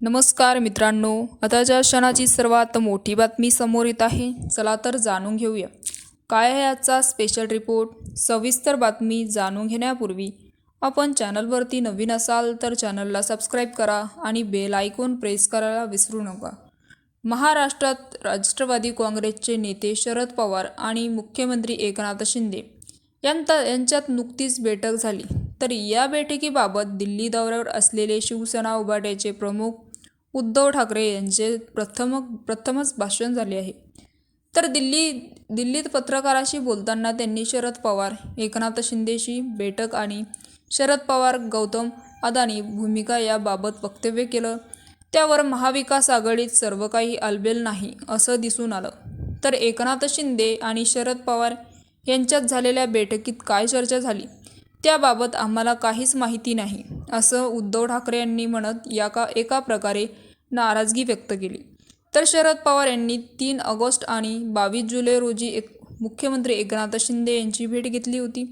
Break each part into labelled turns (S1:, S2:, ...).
S1: नमस्कार मित्रांनो आताच्या क्षणाची सर्वात मोठी बातमी समोर येत आहे चला तर जाणून घेऊया. काय आहे आजचा स्पेशल रिपोर्ट सविस्तर बातमी जाणून घेण्यापूर्वी आपण चॅनलवरती नवीन असाल तर चॅनलला सबस्क्राईब करा आणि बेल आयकॉन प्रेस करायला विसरू नका. महाराष्ट्रात राष्ट्रवादी काँग्रेसचे नेते शरद पवार आणि मुख्यमंत्री एकनाथ शिंदे यांता यांच्यात नुकतीच बैठक झाली. तर या बैठकीबाबत दिल्ली दौऱ्यावर असलेले शिवसेना उभाट्याचे प्रमुख उद्धव ठाकरे यांचे प्रथम प्रथमच भाषण झाले आहे. तर दिल्ली दिल्लीत पत्रकाराशी बोलताना त्यांनी शरद पवार एकनाथ शिंदेशी बैठक आणि शरद पवार गौतम अदानी भूमिका याबाबत वक्तव्य केलं. त्यावर महाविकास आघाडीत सर्व काही अलबेल नाही असं दिसून आलं. तर एकनाथ शिंदे आणि शरद पवार यांच्यात झालेल्या बैठकीत काय चर्चा झाली? त्याबाबत आम्हाला काहीच माहिती नाही असं उद्धव ठाकरे यांनी म्हणत या का एका प्रकारे नाराजगी व्यक्त केली. तर शरद पवार यांनी तीन ऑगस्ट आणि बावीस जुलै रोजी एक मुख्यमंत्री एकनाथ शिंदे यांची भेट घेतली होती.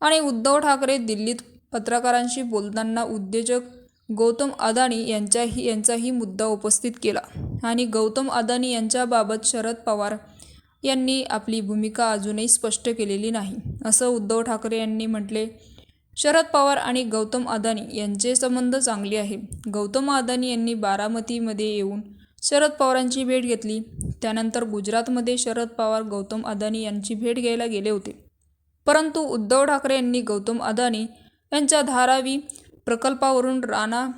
S1: आणि उद्धव ठाकरे दिल्लीत पत्रकारांशी बोलताना उद्योजक गौतम अदानी यांच्याही यांचाही मुद्दा उपस्थित केला. आणि गौतम अदानी यांच्याबाबत शरद पवार यांनी आपली भूमिका अजूनही स्पष्ट केलेली नाही. असं उद्धव ठाकरे यांनी म्हटले. शरद पवार आणि गौतम अदानी यांचे संबंध चांगले आहे. गौतम अदानी यांनी बारामतीमध्ये येऊन शरद पवारांची भेट घेतली. त्यानंतर गुजरातमध्ये शरद पवार गौतम अदानी यांची भेट घ्यायला गेले होते. परंतु उद्धव ठाकरे यांनी गौतम अदानी यांच्या धारावी प्रकल्पावरून राणा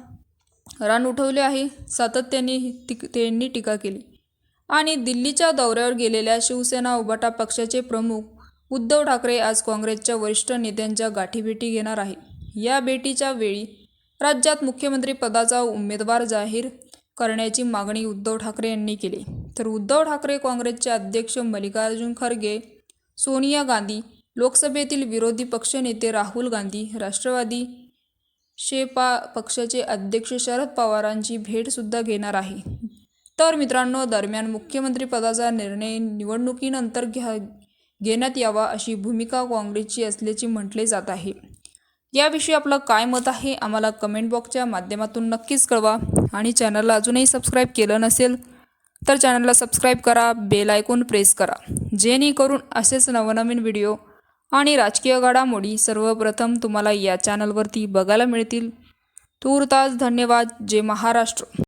S1: रान उठवले आहे. सातत्याने टिक त्यांनी टीका केली. आणि दिल्लीच्या दौऱ्यावर गेलेल्या शिवसेना उबाटा पक्षाचे प्रमुख उद्धव ठाकरे आज काँग्रेसच्या वरिष्ठ नेत्यांच्या गाठीभेटी घेणार आहे या भेटीच्या वेळी राज्यात मुख्यमंत्री पदाचा उमेदवार जाहीर करण्याची मागणी उद्धव ठाकरे यांनी केली. तर उद्धव ठाकरे काँग्रेसचे अध्यक्ष मल्लिकार्जुन खरगे सोनिया गांधी लोकसभेतील विरोधी पक्षनेते राहुल गांधी राष्ट्रवादी शेपा पक्षाचे अध्यक्ष शरद पवारांची भेटसुद्धा घेणार आहे. तर मित्रांनो दरम्यान मुख्यमंत्रीपदाचा निर्णय निवडणुकीनंतर घ्या घेण्यात यावा अशी भूमिका काँग्रेसची असल्याचे म्हटले जात आहे. याविषयी आपलं काय मत आहे आम्हाला कमेंट बॉक्सच्या माध्यमातून नक्कीच कळवा. आणि चॅनलला अजूनही सबस्क्राईब केलं नसेल तर चॅनलला सबस्क्राईब करा बेल आयकॉन प्रेस करा. जेणेकरून असेच नवनवीन व्हिडिओ आणि राजकीय घडामोडी सर्वप्रथम तुम्हाला या चॅनलवरती बघायला मिळतील. तूर्तास धन्यवाद. जय महाराष्ट्र.